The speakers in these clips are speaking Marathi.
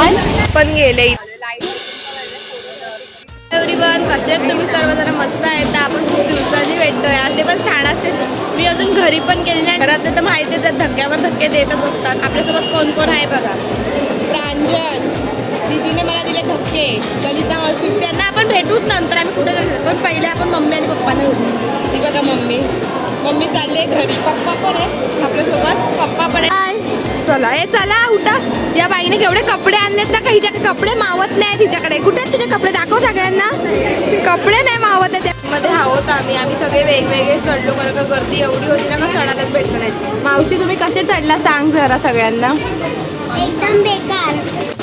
पण गेले. एव्हरीवन कसे तुम्ही सर्वजण मस्त आहेत. तर आपण खूप दिवसांनी भेटतोय. ते पण ठाणा स्टेशन मी अजून घरी पण गेली नाही. घरात तर माहितीच आहे धक्क्यावर धक्के देतच असतात आपल्यासोबत कोण कोण आहे बघा. प्रांजल. दीदीने मला दिले धक्के. ललिता मावशी. त्यांना आपण भेटूच नंतर. आम्ही कुठे जाऊ? पण पहिले आपण मम्मी आणि पप्पांना भेटू. ती बघा मम्मी. मम्मी चालले घरी. पप्पा पण आहे आपल्यासोबत. पप्पा पण आहे चला. हे चला उठा. या बाईने केवढे कपडे आणलेत ना काही कपडे मावत नाही तिच्याकडे. कुठे तुझे कपडे? दाखव सगळ्यांना. कपडे नाही मावत आहे त्यामध्ये आहोत आम्ही आम्ही सगळे वेगवेगळे चढलो. कारण का गर्दी एवढी होती ना का चढायलाच भेटलं नाही. मावशी तुम्ही कसे चढला सांग जरा सगळ्यांना. एकदम बेकार.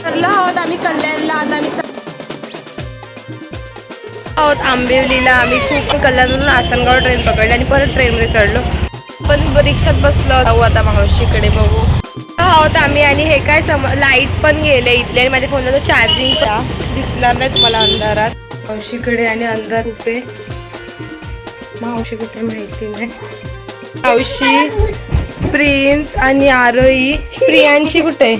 ठरलो आहोत आम्ही कल्याणला. आता आम्ही आहोत आंबिवलीला. आम्ही खूप कल्याणवरून आसनगाव ट्रेन पकडली आणि परत ट्रेनमध्ये चढलो. पण रिक्षात बसलो जाऊ आता मावशीकडे बघू. आहोत आम्ही आणि हे काय सम लाइट पण गेले इथले आणि माझ्या फोनला तो चार्जिंग दिसणार नाही तुम्हाला अंधारात. मावशीकडे आणि अंधार कुठे? मावशी कुठे माहिती नाही. मावशी प्रिन्स आणि आरोही प्रियांशी कुठे?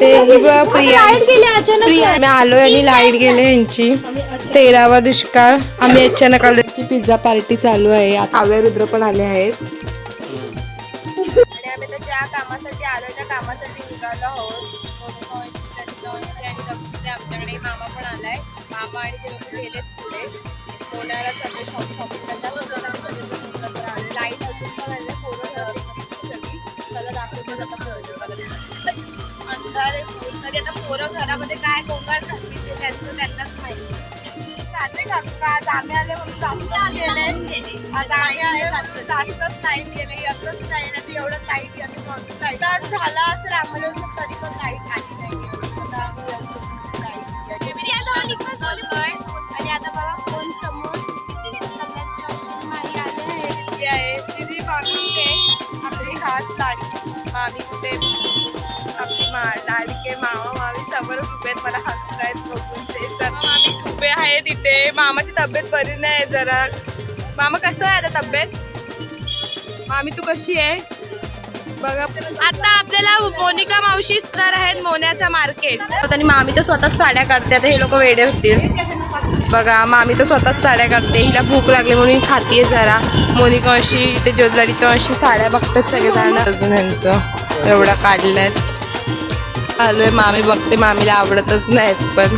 ते प्रिया आलोय आणि लाइट गेले यांची. तेरावा दुष्काळ. आम्ही अचानक आलो पिझ्झा पार्टी चालू आहे. आव्या रुद्र पण आले आहेत. ज्या कामासाठी आलो त्या कामासाठी निघालो आहोत. आणि दक्षिणे आमच्याकडे मामा पण आलाय. मामा आणि ते लोक गेलेत पुढे. पुण्याला सगळे शॉप शॉपिंग लाइट अजून पण आले पोरं सगळं. दाखवतो आता पोरं अंधार तरी आता पोरं घरामध्ये काय गोंगाट घातली ते त्यांचं त्यांनाच माहिती. साजरे करतो का आज आम्ही आले म्हणून जास्त गेले आज आम्ही आले जास्त जास्तच लाइट गेले असंच नाही ना एवढं लाइट लाइट झाला असेल आम्हाला तरी पण लाइट आली. आणि आता बघा फोन समोर. आले आहे ती आहे कुठे आपली खास लाडी मामी कुठे? आपली मा लाडके मामा मामी समोर आहेत? मला हसतायत बघून. ते सर्व मामी उभे आहे तिथे. मामाची तब्येत बरी नाही जरा. मामा कसं आहे आता तब्येत? मामी तू कशी आहे? बघा. आता आपल्याला मोनिका मावशी तर आहेत मोन्याचा मार्केट. आणि मामी तर स्वतःच साड्या काढते. आता हे लोक वेडे होतील. बघा मामी तर स्वतःच साड्या काढते. हिला भूक लागली म्हणून ही खातीये जरा. मोनिका अशी ते ज्योतलाडीचं अशी साड्या बघतात सगळेजण. अजून यांचं एवढा काढलाय आलोय. मामी बघते मामीला आवडतच नाहीत पण.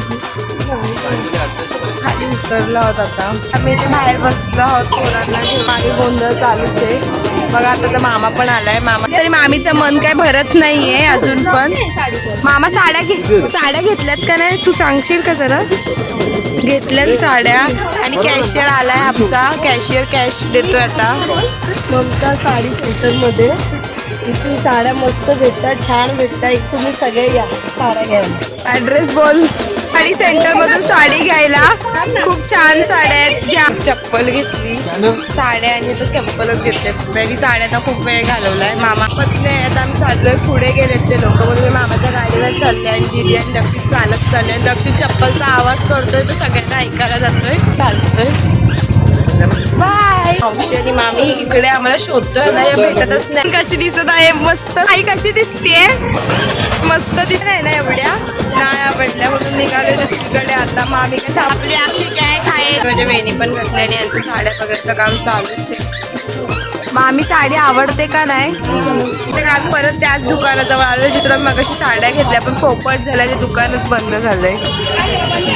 खाली उतरलो आहोत आता. आम्ही ते बाहेर बसलो आहोत पोरांना मागे गोंधळ चालूच आहे. बघा आता तर मामा पण आलाय. मामा तरी मामीचं मन काय भरत नाहीये अजून पण. मामा साड्या घे साड्या घेतल्यात का नाही? तू सांगशील का जरा? घेतल्यात साड्या. आणि कॅशियर आलाय आमचा. कॅशियर कॅश देतोय आता. ममता साडी सेंटरमध्ये इथे साड्या मस्त भेटतात छान भेटतात. एक तुम्ही सगळे या साड्या घ्यायला. ऍड्रेस बोल. साडी सेंटर मधून साडी घ्यायला. खूप छान साड्या आहेत. घ्या. चप्पल घेतली. साड्या आणि तर चप्पलच घेतले पहिली साड्यांना खूप वेळ घालवलाय. मामा पण नाही आता आम्ही चाललोय. पुढे गेलेत ते लोक. म्हणून मी मामाच्या गाडीवर चालले आणि दिदी आणि दक्षित चालत चालले. आणि दक्षित चप्पलचा आवाज करतोय. तो सगळ्यांना ऐकायला जातोय. चालतोय. बाय आणि मामी इकडे आम्हाला शोधतोय. ना या भेटतच नाही. कशी दिसत आहे? मस्त. आई कशी दिसतेय? मस्त दिसत आहे ना एवढ्या? नाळ्या पडल्या म्हणून निघालो दुसरीकडे आता मामी काय आपली आपली काय खाय म्हणजे वेणी पण घातली आणि यांचं साड्या बघायचं काम चालूच आहे. मामी साडी आवडते का नाही? ते काम परत त्याच दुकानाजवळ आलो. जिथून आम्ही मगाशी साड्या घेतल्या पण पोपट झाल्या ते दुकानच बंद झालंय.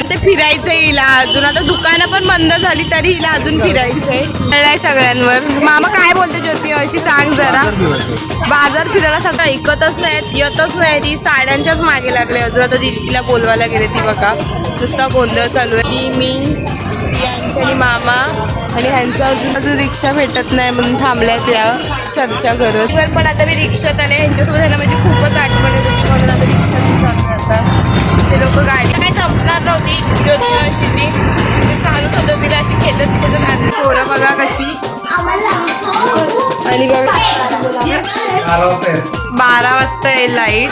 ते फिरायचं हिला अजून. आता दुकानं पण बंद झाली तरी हिला अजून फिरायचंय कळलंय सगळ्यांवर. मामा काय बोलते ज्योती? अशी सांग जरा. बाजार फिरायला सगळं ऐकतच नाहीत येतच नाही ती साड्यांच्याच मागे लागले. अजून आता दिल्लीला बोलवायला गेले ती बघा. नुसता गोंधळ चालू आहे. ती मी यांची आणि मामा. आणि ह्यांचं अजून अजून रिक्षा भेटत नाही म्हणून थांबल्या त्या चर्चा करत. वर पण आता मी रिक्षात आले. ह्यांच्यासोबत ह्याला म्हणजे खूपच आठवण येत होती म्हणून आता रिक्षात चालू आता. ते लोक गाडी काय संपणार बारा वाजता आहे लाइट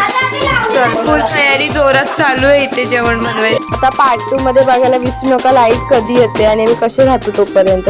चल फुल तयारी जोरात चालू आहे इथे जेवण बनवायची. आता पार्ट टू मध्ये बघायला विसरू नका लाइट कधी येते आणि मी कसे राहतो तोपर्यंत.